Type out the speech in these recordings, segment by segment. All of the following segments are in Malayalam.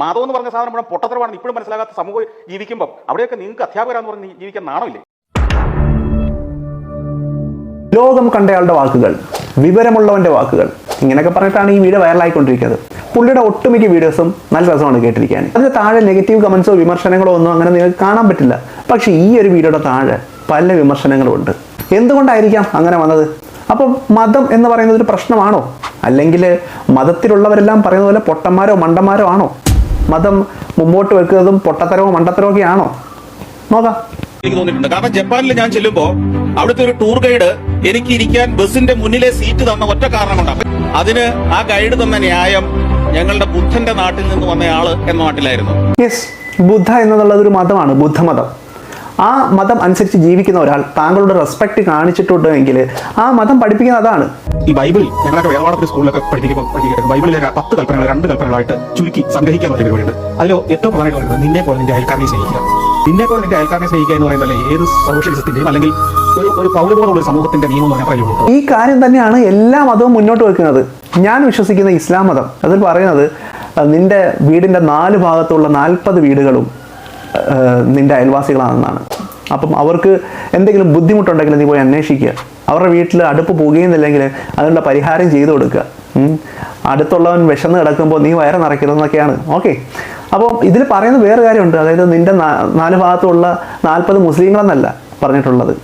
മാധവ് എന്ന് പറഞ്ഞ സാധനം മുഴുവൻ പൊട്ടത്തരമാണെന്ന് ഇപ്പോഴും മനസ്സിലാകാത്ത സമൂഹം ജീവിക്കുമ്പോൾ അവിടെയൊക്കെ നിങ്ങൾക്ക് അധ്യാപകരാന്ന് പറഞ്ഞ് ജീവിക്കാൻ നാണമില്ലേ? ലോകം കണ്ടയാളുടെ വാക്കുകൾ വിവരമുള്ളവന്റെ വാക്കുകൾ. ഇങ്ങനെയൊക്കെ പറഞ്ഞിട്ടാണ് ഈ വീഡിയോ വൈറലായിക്കൊണ്ടിരിക്കുന്നത്. പുള്ളിയുടെ ഒട്ടുമിക്ക വീഡിയോസും നല്ല രസമാണ് കേട്ടിരിക്കാൻ. അതിന് താഴെ നെഗറ്റീവ് കമന്റ്സോ വിമർശനങ്ങളോ ഒന്നും അങ്ങനെ നിങ്ങൾക്ക് കാണാൻ പറ്റില്ല. പക്ഷേ ഈ ഒരു വീഡിയോയുടെ താഴെ പല വിമർശനങ്ങളും ഉണ്ട് എന്തുകൊണ്ടായിരിക്കാം അങ്ങനെ വന്നത്? അപ്പം മതം എന്ന് പറയുന്നത് ഒരു പ്രശ്നമാണോ? അല്ലെങ്കിൽ മതത്തിലുള്ളവരെല്ലാം പറയുന്ന പോലെ പൊട്ടന്മാരോ മണ്ടന്മാരോ ആണോ? മതം മുമ്പോട്ട് വെക്കുന്നതും പൊട്ടത്തരവും മണ്ടത്തരവും ഒക്കെ ആണോ നോക്കാം. എനിക്ക് തോന്നിയിട്ടുണ്ട്. കാരണം ജപ്പാനിൽ ഞാൻ ചെല്ലുമ്പോ അവിടുത്തെ ഒരു ടൂർ ഗൈഡ് എനിക്ക് ഇരിക്കാൻ ബസിന്റെ മുന്നിലെ സീറ്റ് തന്ന ഒറ്റ കാരണം കൊണ്ടാണ് അതിന് ആ ഗൈഡ് തന്ന ന്യായം ഞങ്ങളുടെ ബുദ്ധന്റെ നാട്ടിൽ നിന്ന് വന്നയാൾ എന്ന നാട്ടിലായിരുന്നു. യെസ് ബുദ്ധ എന്നുള്ളത് ഒരു മതമാണ് ബുദ്ധമതം. ആ മതം അനുസരിച്ച് ജീവിക്കുന്ന ഒരാൾ താങ്കളുടെ റെസ്പെക്ട് കാണിച്ചിട്ടുണ്ട് എങ്കിൽ ആ മതം പഠിപ്പിക്കുന്നത് അതാണ്. ഈ ബൈബിൾ ഞങ്ങളൊക്കെ വേദപാഠത്തിൽ സ്കൂളിലൊക്കെ പഠിപ്പിക്കുമ്പോൾ ബൈബിളിലെ പത്ത് കൽപ്പനകൾ രണ്ട് കൽപ്പനകളായിട്ട് ചുരുക്കി സംഗ്രഹിക്കാൻ പറ്റിയ പരിപാടിയുണ്ട് അതിൽ ഏറ്റവും പ്രധാനമായിട്ട് പറയുന്നത് നിന്നെ പോലെ നിന്റെ അയൽക്കാരനെ സ്നേഹിക്കുക. നിന്നെ പോലെ നിന്റെ അയൽക്കാരനെ സ്നേഹിക്കുക എന്ന് പറയുന്നത് ഏത് സോഷ്യലിസത്തിന്റെയും അല്ലെങ്കിൽ ഒരു ഒരു പൗരബോധമുള്ള സമൂഹത്തിന്റെ നിയമം എന്ന് ഈ കാര്യം തന്നെയാണ് എല്ലാ മതവും മുന്നോട്ട് വെക്കുന്നത്. ഞാൻ വിശ്വസിക്കുന്ന ഇസ്ലാം മതം. അതിൽ പറയുന്നത് നിന്റെ വീടിന്റെ നാല് ഭാഗത്തുള്ള നാൽപ്പത് വീടുകളും നിന്റെ അയൽവാസികളാണെന്നാണ്. അപ്പം അവർക്ക് എന്തെങ്കിലും ബുദ്ധിമുട്ടുണ്ടെങ്കിൽ നീ പോയി അന്വേഷിക്കുക. അവരുടെ വീട്ടിൽ അടുപ്പ് പുകയുന്നില്ലെങ്കിൽ അതിനുള്ള പരിഹാരം ചെയ്തു കൊടുക്കുക. അടുത്തുള്ളവൻ വിശന്ന് കിടക്കുമ്പോൾ നീ വയറ് നിറയ്ക്കരുതെന്നൊക്കെയാണ് ഓക്കെ. അപ്പോൾ ഇതിൽ പറയുന്ന വേറെ കാര്യമുണ്ട്. അതായത് നിന്റെ നാല് ഭാഗത്തുള്ള നാൽപ്പത് മുസ്ലിങ്ങളെന്നല്ല പറഞ്ഞിട്ടുള്ളത്.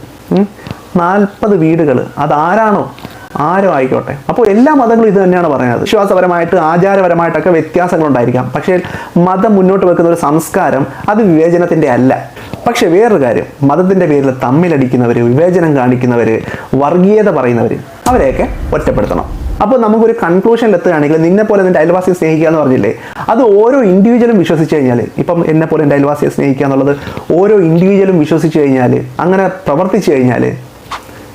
നാൽപ്പത് വീടുകൾ. അതാരാണോ ആരോ ആയിക്കോട്ടെ. അപ്പോൾ എല്ലാ മതങ്ങളും ഇത് തന്നെയാണ് പറയുന്നത്. വിശ്വാസപരമായിട്ട് ആചാരപരമായിട്ടൊക്കെ വ്യത്യാസങ്ങളുണ്ടായിരിക്കാം. പക്ഷേ മതം മുന്നോട്ട് വെക്കുന്ന ഒരു സംസ്കാരം അത് വിവേചനത്തിന്റെ അല്ല. പക്ഷേ വേറൊരു കാര്യം മതത്തിന്റെ പേരിൽ തമ്മിലടിക്കുന്നവർ വിവേചനം കാണിക്കുന്നവർ വർഗീയത പറയുന്നവർ അവരെയൊക്കെ ഒറ്റപ്പെടുത്തണം. അപ്പോൾ നമുക്കൊരു കൺക്ലൂഷനിൽ എത്തുകയാണെങ്കിൽ നിന്നെ പോലെ നിന്റെ അയൽവാസിയെ സ്നേഹിക്കുക എന്ന് പറഞ്ഞില്ലേ അത് ഓരോ ഇൻഡിവിജ്വലും വിശ്വസിച്ച് കഴിഞ്ഞാൽ ഇപ്പം എന്നെ പോലെ എന്റെ അയൽവാസിയെ സ്നേഹിക്കുക എന്നുള്ളത് ഓരോ ഇൻഡിവിജ്വലും വിശ്വസിച്ച് കഴിഞ്ഞാൽ അങ്ങനെ പ്രവർത്തിച്ചു കഴിഞ്ഞാൽ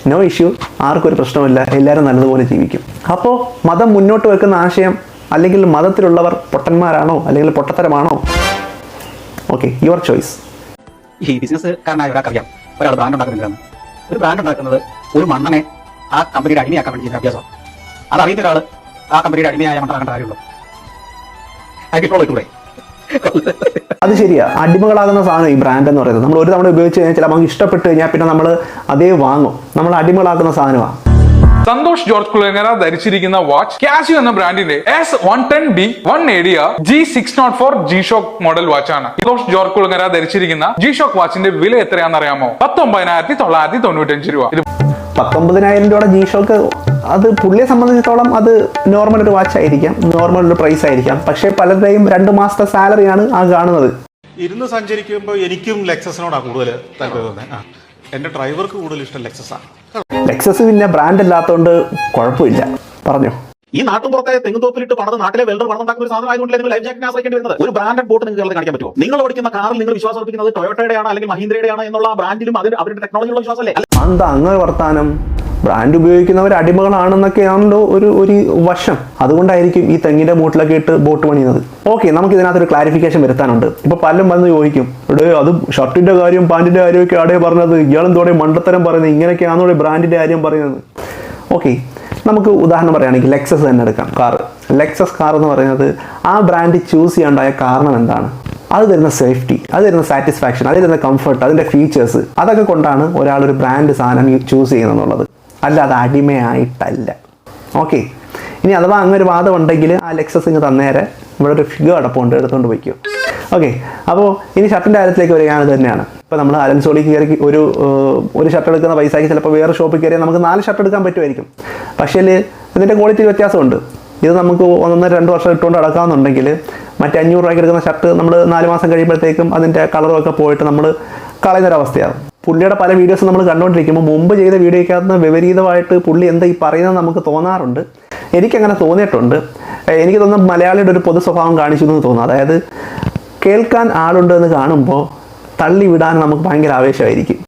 നോ ഇഷ്യൂ ആർക്കും ഒരു പ്രശ്നമില്ല എല്ലാവരും നല്ലതുപോലെ ജീവിക്കും. അപ്പോൾ മതം മുന്നോട്ട് വെക്കുന്ന ആശയം അല്ലെങ്കിൽ മതത്തിലുള്ളവർ പൊട്ടന്മാരാണോ? അല്ലെങ്കിൽ പൊട്ടത്തരമാണോ? ഓക്കെ യുവർ ചോയ്സ് ഈ ബിസിനസ്സുകാരനായ ഒരാൾക്കറിയാം ഒരാൾ ബ്രാൻഡ് ഉണ്ടാക്കുന്നുണ്ടെന്ന് ഒരു ബ്രാൻഡ് ഉണ്ടാക്കുന്നത് ഒരു മണ്ണനെ ആ കമ്പനിയുടെ അടിമയാക്കാൻ വേണ്ടി അഭ്യാസം അത് അറിയുന്ന ഒരാൾ ആ കമ്പനിയുടെ അടിമയായ മണ്ണാകേണ്ട കാര്യമുള്ളൂ. അതിപ്പോൾ ഇട്ടൂടെ അത് ശരിയാ. അടിമകളാകുന്ന സാധനം ഈ ബ്രാൻഡ് എന്ന് പറയുന്നത്. നമ്മൾ ഒരു തവണ ഉപയോഗിച്ച് കഴിഞ്ഞാൽ ചിലപ്പോൾ നമുക്ക് ഇഷ്ടപ്പെട്ട് കഴിഞ്ഞാൽ പിന്നെ നമ്മൾ അതേ വാങ്ങും. നമ്മൾ അടിമകളാക്കുന്ന സാധനമാണ് സന്തോഷ് ജോർജ് കുളങ്ങര ധരിച്ചിരിക്കുന്ന വാച്ച് കാസിയോ എന്ന ബ്രാൻഡിന്റെ S one ten B one ഏഡിയ G six nought four G shock model വാച്ചാണ് Santhosh George Kulangara ധരിച്ചിരിക്കുന്ന ജി ഷോക്ക് വാച്ചിന്റെ വില എത്രയാണെന്ന് അറിയാമോ പത്തൊമ്പതിനായിരത്തി തൊള്ളായിരത്തി തൊണ്ണൂറ്റഞ്ച് രൂപ. പത്തൊമ്പതിനായിരം രൂപയുടെ ജി ഷോക്ക് അത് പുള്ളിയെ സംബന്ധിച്ചിടത്തോളം അത് നോർമൽ ഒരു വാച്ച് ആയിരിക്കാം നോർമൽ ഒരു പ്രൈസ് ആയിരിക്കാം. പക്ഷേ പലരുടെയും രണ്ട് മാസത്തെ സാലറിയാണ് ആ കാണുന്നത്. ഇരുന്ന് സഞ്ചരിക്കുമ്പോൾ എനിക്കും ലെക്സസിനോടാണ് കൂടുതൽ താല്പര്യം എന്റെ ഡ്രൈവർക്ക് കൂടുതൽ ഇഷ്ടം ലെക്സസാണ് ലെക്സസ് പിന്നെ ബ്രാൻഡ് ഇല്ലാത്തതുകൊണ്ട് കുഴപ്പമില്ല. പറഞ്ഞു. ഈ നാട്ടും പുറത്തെ തെങ്ങുതോപ്പിലിട്ട് പണത് നാട്ടിലെ വെൽഡർ പണം ഉണ്ടാക്കുന്ന ഒരു സാധനം ആയതുകൊണ്ട് നിങ്ങൾ ലൈഫ് ജാക്കറ്റിനെ ആശ്രയിക്കേണ്ടി വരുന്നത്? ഒരു ബ്രാൻഡഡ് ബോട്ട് നിങ്ങൾക്ക് കേരളത്തിൽ കാണിക്കാൻ പറ്റുമോ? നിങ്ങൾ ഓടിക്കുന്ന കാറിൽ നിങ്ങൾ വിശ്വാസം അർപ്പിക്കുന്നത് ടൊയോട്ടയുടെയാണ് അല്ലെങ്കിൽ മഹീന്ദ്രയുടെയാണ് എന്നുള്ള ബ്രാൻഡിലും അതിന് അവരുടെ ടെക്നോളജിയുള്ള വിശ്വാസമല്ലേ? എന്താ അങ്ങനെ വർത്താനം. ബ്രാൻഡ് ഉപയോഗിക്കുന്നവർ അടിമകളാണെന്നൊക്കെയാണല്ലോ ഒരു ഒരു വശം. അതുകൊണ്ടായിരിക്കും ഈ തെങ്ങിന്റെ ബോട്ടിലൊക്കെ ഇട്ട് ബോട്ട് പണിയുന്നത്. ഓക്കെ നമുക്ക് ഇതിനകത്തൊരു ക്ലാരിഫിക്കേഷൻ വരുത്താനുണ്ട്. ഇപ്പൊ പലരും വന്ന് ചോദിക്കും ഇവിടെ അത് ഷർട്ടിന്റെ കാര്യം പാന്റിന്റെ കാര്യമൊക്കെ ആടെ പറഞ്ഞത് ഇയാളെന്തോടെ മണ്ടത്തരം പറയുന്നത് ഇങ്ങനെയൊക്കെയാണോ ബ്രാൻഡിന്റെ കാര്യം പറയുന്നത്. ഓക്കെ നമുക്ക് ഉദാഹരണം പറയുകയാണെങ്കിൽ ലെക്സസ് തന്നെ എടുക്കാം കാർ ലെക്സസ് കാർ എന്ന് പറയുന്നത് ആ ബ്രാൻഡ് ചൂസ് ചെയ്യാണ്ടായ കാരണം എന്താണ്? അത് തരുന്ന സേഫ്റ്റി അത് തരുന്ന സാറ്റിസ്ഫാക്ഷൻ അത് തരുന്ന കംഫർട്ട് അതിന്റെ ഫീച്ചേഴ്സ് അതൊക്കെ കൊണ്ടാണ് ഒരാൾ ഒരു ബ്രാൻഡ് സാധനം ചൂസ് ചെയ്യുന്നത് അല്ലാതെ അടിമയായിട്ടല്ല. ഓക്കെ ഇനി അഥവാ അങ്ങനെ ഒരു വാദം ഉണ്ടെങ്കിൽ ആ ലെക്സസ് ഇങ്ങ് തന്നേരെ. ഇവിടെ ഒരു ഫിഗർ അടപ്പുണ്ട് എടുത്തുകൊണ്ട് വയ്ക്കും ഓക്കെ അപ്പോൾ ഇനി ഷർട്ടിന്റെ കാര്യത്തിലേക്ക് വരികയാണ് തന്നെയാണ്. ഇപ്പോൾ നമ്മൾ അലൻസോളി കയറി ഒരു ഒരു ഷർട്ട് എടുക്കുന്ന പൈസയ്ക്ക് ചിലപ്പോൾ വേറെ ഷോപ്പിൽ കയറിയാൽ നമുക്ക് നാല് ഷർട്ട് എടുക്കാൻ പറ്റുമായിരിക്കും. പക്ഷേ ഇതിന്റെ ക്വാളിറ്റി വ്യത്യാസമുണ്ട്. ഇത് നമുക്ക് ഒന്നൊന്നര രണ്ട് വർഷം ഇട്ടുകൊണ്ട് അടക്കാമെന്നുണ്ടെങ്കിൽ മറ്റേ അഞ്ഞൂറ് രൂപയ്ക്ക് എടുക്കുന്ന ഷർട്ട് നമ്മൾ നാല് മാസം കഴിയുമ്പോഴത്തേക്കും അതിന്റെ കളറൊക്കെ പോയിട്ട് നമ്മൾ കളയുന്നൊരവസ്ഥയാകും പുള്ളിയുടെ പല വീഡിയോസ് നമ്മൾ കണ്ടുകൊണ്ടിരിക്കുമ്പോൾ മുമ്പ് ചെയ്ത വീഡിയോയ്ക്കകത്ത് വിപരീതമായിട്ട് പുള്ളി എന്താ ഈ പറയുന്നത് നമുക്ക് തോന്നാറുണ്ട്. എനിക്കങ്ങനെ തോന്നിയിട്ടുണ്ട്. എനിക്ക് തോന്നുന്നു മലയാളിയുടെ ഒരു പൊതു സ്വഭാവം കാണിച്ചു എന്ന് തോന്നുന്നു. അതായത് കേൾക്കാൻ ആളുണ്ട് എന്ന് കാണുമ്പോൾ തള്ളി വിടാൻ നമുക്ക് ഭയങ്കര ആവേശമായിരിക്കും.